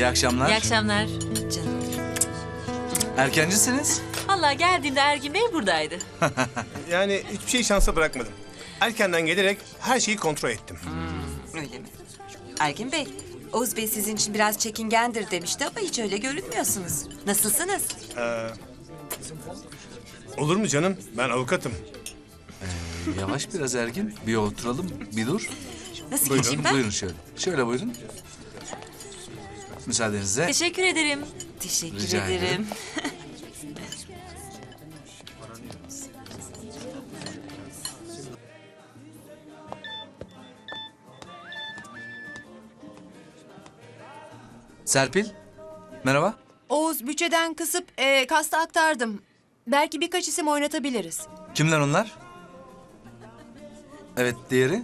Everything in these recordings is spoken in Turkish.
İyi akşamlar. İyi akşamlar. Canım. Erkencisiniz. Vallahi geldiğinde Ergin Bey buradaydı. Yani hiçbir şeyi şansa bırakmadım. Erkenden gelerek her şeyi kontrol ettim. Öyle mi? Ergin Bey, Oğuz Bey sizin için biraz çekingendir demişti ama hiç öyle görünmüyorsunuz. Nasılsınız? Olur mu canım? Ben avukatım. Yavaş biraz Ergin. Bir oturalım, bir dur. Nasıl Buyurun, geçeyim ben? Buyurun şöyle. Şöyle buyurun. Müsaadenizle. Teşekkür ederim. Teşekkür Rica ederim. ederim. Serpil. Merhaba. Oğuz bütçeden kısıp e, kasta aktardım. Belki birkaç isim oynatabiliriz. Kimler onlar? Evet, diğeri?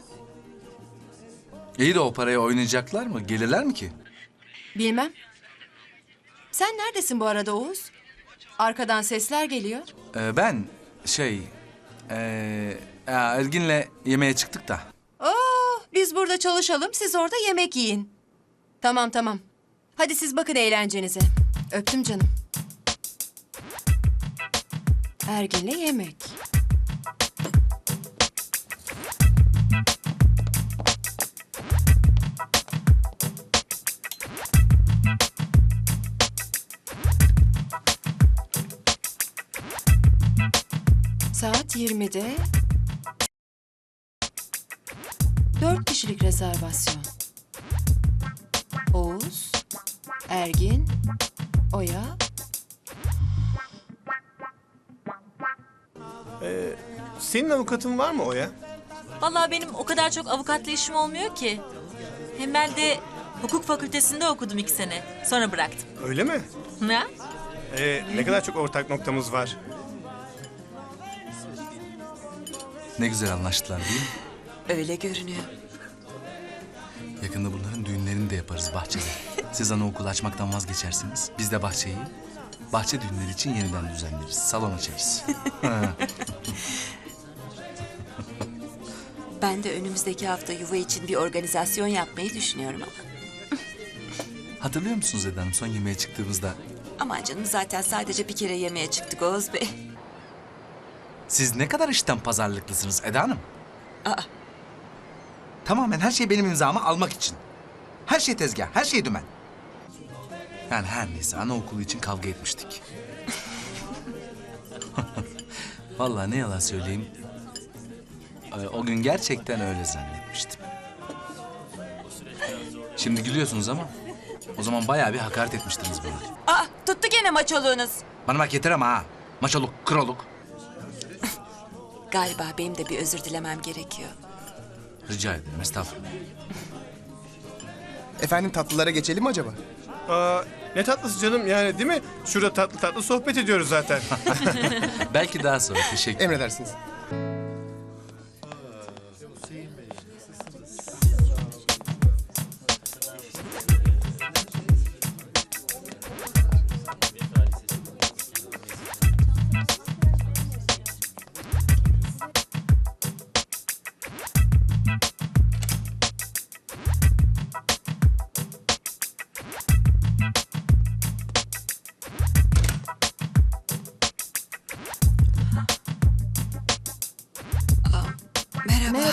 İyi de o paraya oynayacaklar mı? Gelirler mi ki? Bilmem. Sen neredesin bu arada Oğuz? Arkadan sesler geliyor. Ee, ben şey... Ee, ya Ergin'le yemeğe çıktık da. Oh, biz burada çalışalım, siz orada yemek yiyin. Tamam tamam. Hadi siz bakın eğlencenize. Öptüm canım. Ergin'le yemek. Saat 20'de Dört kişilik rezervasyon. Oğuz, Ergin, Oya. Senin avukatın var mı Oya? Vallahi benim o kadar çok avukatla işim olmuyor ki. Hem ben de hukuk fakültesinde okudum iki sene. Sonra bıraktım. Öyle mi? Ne? Ee, ne kadar çok ortak noktamız var. Ne güzel anlaştılar değil mi? Öyle görünüyor. Yakında bunların düğünlerini de yaparız bahçede. Siz anaokulu açmaktan vazgeçersiniz. Biz de bahçeyi bahçe düğünleri için yeniden düzenleriz. Salon açarız. Ben de önümüzdeki hafta yuva için bir organizasyon yapmayı düşünüyorum ama. Hatırlıyor musunuz Eda Hanım son yemeğe çıktığımızda? Aman canım zaten sadece bir kere yemeğe çıktık Oğuz Bey. Siz ne kadar işten pazarlıklısınız Eda Hanım? Aa. Tamamen her şey benim imzamı almak için. Her şey tezgah, her şey dümen. Yani her neyse anaokulu için kavga etmiştik. Vallahi ne yalan söyleyeyim. e, O gün gerçekten öyle zannetmiştim. Şimdi gülüyorsunuz ama o zaman bayağı bir hakaret etmiştiniz bana. Aa, tuttu gene maçoluğunuz. Bana bak yeter ama ha. Maçoluk, kroluk. Galiba benim de bir özür dilemem gerekiyor. Rica ederim estağfurullah. Efendim tatlılara geçelim mi acaba? Aa, ne tatlısı canım yani değil mi? Şurada tatlı tatlı sohbet ediyoruz zaten. Belki daha sonra teşekkür Emredersiniz.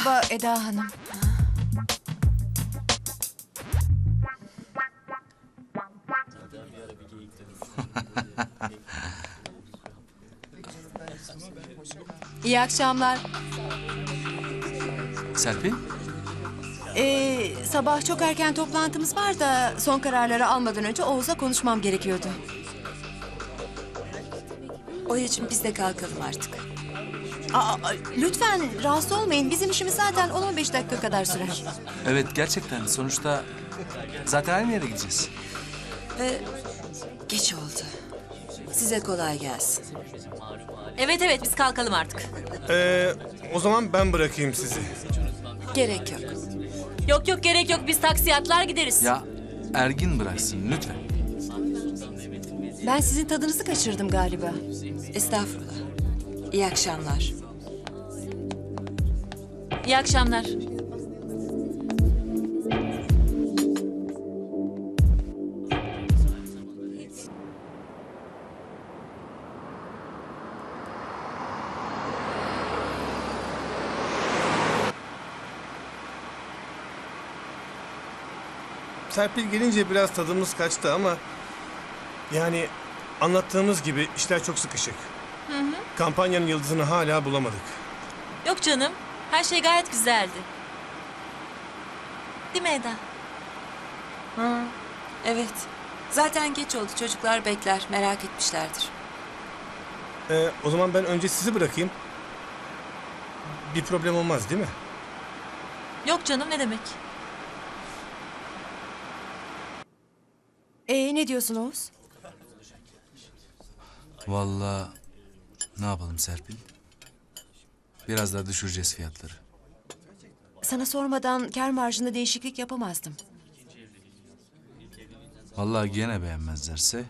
Merhaba. Eda Hanım. İyi akşamlar. Serpil, Ee, sabah çok erken toplantımız var da son kararları almadan önce Oğuz'la konuşmam gerekiyordu. Oya'cığım biz de kalkalım artık. Aa, lütfen rahatsız olmayın. Bizim işimiz zaten 10-15 dakika kadar sürer. evet gerçekten sonuçta zaten aynı yere gideceğiz. Geç oldu. Size kolay gelsin. Evet evet biz kalkalım artık. Ee, o zaman ben bırakayım sizi. Gerek yok. Yok yok gerek yok biz taksiye atlar gideriz. Ya Ergin bıraksın lütfen. Ben sizin tadınızı kaçırdım galiba. Estağfurullah. İyi akşamlar. İyi akşamlar. Serpil gelince biraz tadımız kaçtı ama... ...yani anlattığımız gibi işler çok sıkışık. Kampanyanın yıldızını hala bulamadık. Yok canım. Her şey gayet güzeldi. Değil mi Eda? Evet. Zaten geç oldu. Çocuklar bekler. Merak etmişlerdir. Ee, o zaman ben önce sizi bırakayım. Bir problem olmaz değil mi? Yok canım ne demek? Ee, ne diyorsun Oğuz? Vallahi ne yapalım Serpil? Biraz daha düşüreceğiz fiyatları. Sana sormadan kar marjında değişiklik yapamazdım. Vallahi gene beğenmezlerse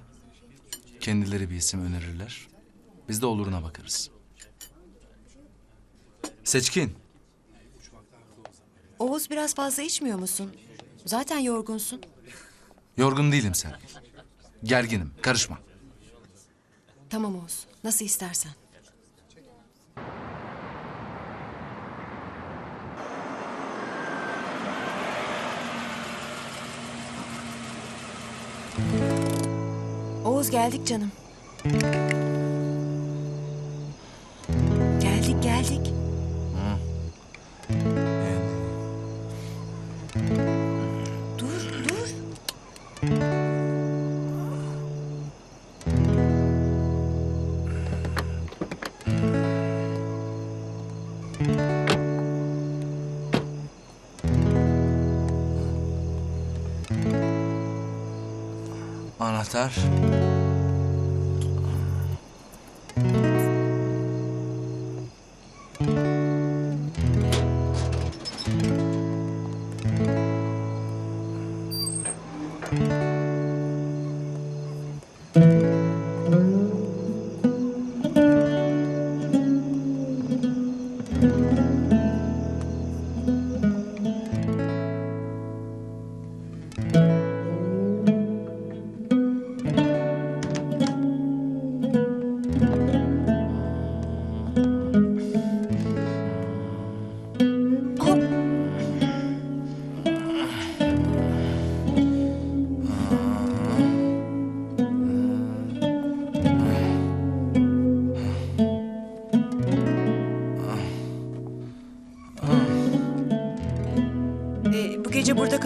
kendileri bir isim önerirler. Biz de oluruna bakarız. Seçkin. Oğuz biraz fazla içmiyor musun? Zaten yorgunsun. Yorgun değilim Serpil. Gerginim. Karışma. Tamam Oğuz. Nasıl istersen. Oğuz geldik canım. Anahtar. Ee,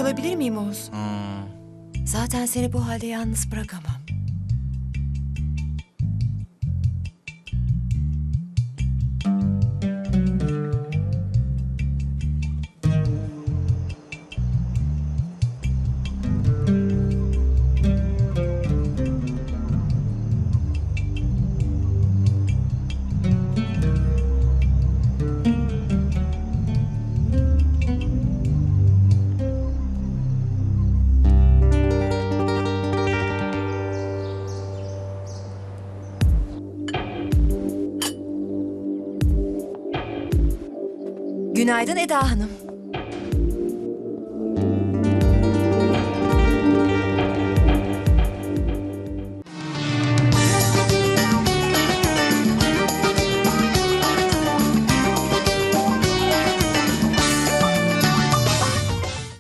kalabilir miyim Oğuz? Zaten seni bu halde yalnız bırakamam. Günaydın Eda Hanım.